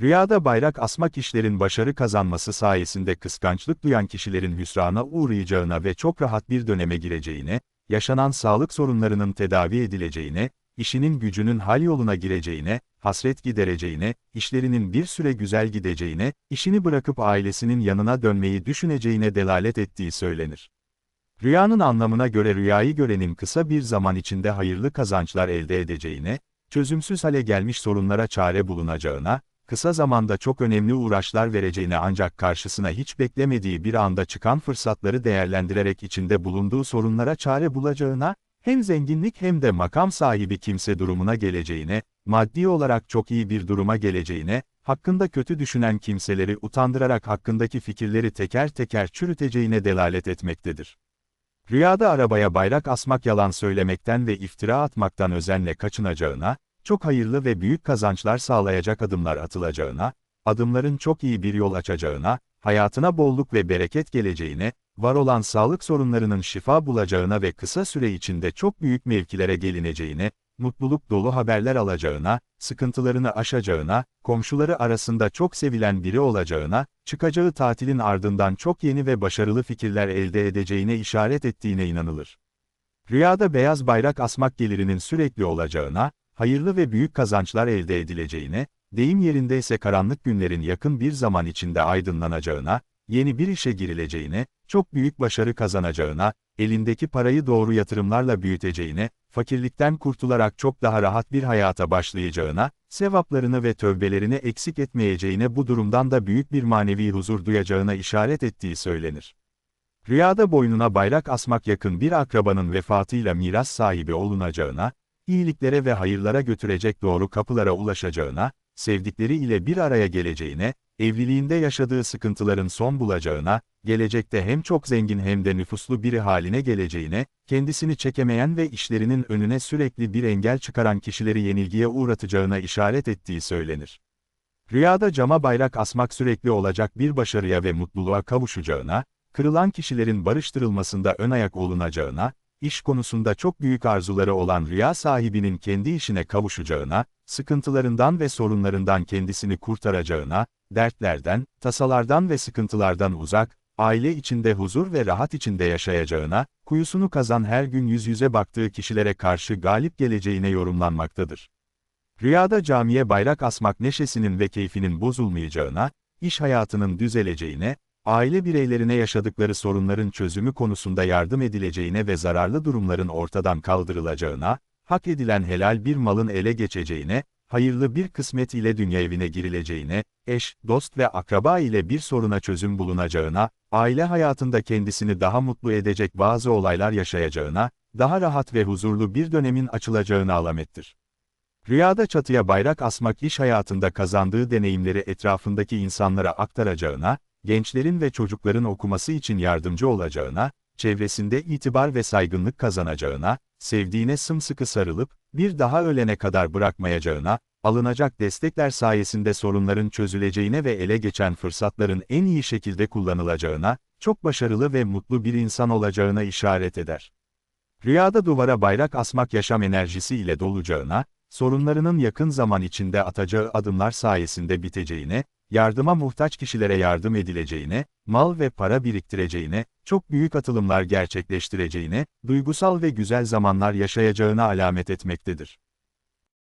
Rüyada bayrak asmak kişilerin başarı kazanması sayesinde kıskançlık duyan kişilerin hüsrana uğrayacağına ve çok rahat bir döneme gireceğine, yaşanan sağlık sorunlarının tedavi edileceğine, işinin gücünün hal yoluna gireceğine, hasret gidereceğine, işlerinin bir süre güzel gideceğine, işini bırakıp ailesinin yanına dönmeyi düşüneceğine delalet ettiği söylenir. Rüyanın anlamına göre rüyayı görenin kısa bir zaman içinde hayırlı kazançlar elde edeceğine, çözümsüz hale gelmiş sorunlara çare bulunacağına, kısa zamanda çok önemli uğraşlar vereceğine ancak karşısına hiç beklemediği bir anda çıkan fırsatları değerlendirerek içinde bulunduğu sorunlara çare bulacağına, hem zenginlik hem de makam sahibi kimse durumuna geleceğine, maddi olarak çok iyi bir duruma geleceğine, hakkında kötü düşünen kimseleri utandırarak hakkındaki fikirleri teker teker çürüteceğine delalet etmektedir. Rüyada arabaya bayrak asmak yalan söylemekten ve iftira atmaktan özenle kaçınacağına, çok hayırlı ve büyük kazançlar sağlayacak adımlar atılacağına, adımların çok iyi bir yol açacağına, hayatına bolluk ve bereket geleceğine, var olan sağlık sorunlarının şifa bulacağına ve kısa süre içinde çok büyük mevkilere gelineceğine, mutluluk dolu haberler alacağına, sıkıntılarını aşacağına, komşuları arasında çok sevilen biri olacağına, çıkacağı tatilin ardından çok yeni ve başarılı fikirler elde edeceğine işaret ettiğine inanılır. Rüyada beyaz bayrak asmak gelirinin sürekli olacağına, hayırlı ve büyük kazançlar elde edileceğine, deyim yerinde ise karanlık günlerin yakın bir zaman içinde aydınlanacağına, yeni bir işe girileceğine, çok büyük başarı kazanacağına, elindeki parayı doğru yatırımlarla büyüteceğine, fakirlikten kurtularak çok daha rahat bir hayata başlayacağına, sevaplarını ve tövbelerini eksik etmeyeceğine bu durumdan da büyük bir manevi huzur duyacağına işaret ettiği söylenir. Rüyada boynuna bayrak asmak yakın bir akrabanın vefatıyla miras sahibi olunacağına, iyiliklere ve hayırlara götürecek doğru kapılara ulaşacağına, sevdikleri ile bir araya geleceğine, evliliğinde yaşadığı sıkıntıların son bulacağına, gelecekte hem çok zengin hem de nüfuslu biri haline geleceğine, kendisini çekemeyen ve işlerinin önüne sürekli bir engel çıkaran kişileri yenilgiye uğratacağına işaret ettiği söylenir. Rüyada cama bayrak asmak sürekli olacak bir başarıya ve mutluluğa kavuşacağına, kırılan kişilerin barıştırılmasında ön ayak olunacağına, iş konusunda çok büyük arzuları olan rüya sahibinin kendi işine kavuşacağına, sıkıntılarından ve sorunlarından kendisini kurtaracağına, dertlerden, tasalardan ve sıkıntılardan uzak, aile içinde huzur ve rahat içinde yaşayacağına, kuyusunu kazan her gün yüz yüze baktığı kişilere karşı galip geleceğine yorumlanmaktadır. Rüyada camiye bayrak asmak neşesinin ve keyfinin bozulmayacağına, iş hayatının düzeleceğine, aile bireylerine yaşadıkları sorunların çözümü konusunda yardım edileceğine ve zararlı durumların ortadan kaldırılacağına, hak edilen helal bir malın ele geçeceğine, hayırlı bir kısmet ile dünya evine girileceğine, eş, dost ve akraba ile bir soruna çözüm bulunacağına, aile hayatında kendisini daha mutlu edecek bazı olaylar yaşayacağına, daha rahat ve huzurlu bir dönemin açılacağına alamettir. Rüyada çatıya bayrak asmak iş hayatında kazandığı deneyimleri etrafındaki insanlara aktaracağına, gençlerin ve çocukların okuması için yardımcı olacağına, çevresinde itibar ve saygınlık kazanacağına, sevdiğine sımsıkı sarılıp, bir daha ölene kadar bırakmayacağına, alınacak destekler sayesinde sorunların çözüleceğine ve ele geçen fırsatların en iyi şekilde kullanılacağına, çok başarılı ve mutlu bir insan olacağına işaret eder. Rüyada duvara bayrak asmak yaşam enerjisi ile dolacağına, sorunlarının yakın zaman içinde atacağı adımlar sayesinde biteceğine, yardıma muhtaç kişilere yardım edileceğine, mal ve para biriktireceğine, çok büyük atılımlar gerçekleştireceğine, duygusal ve güzel zamanlar yaşayacağına alamet etmektedir.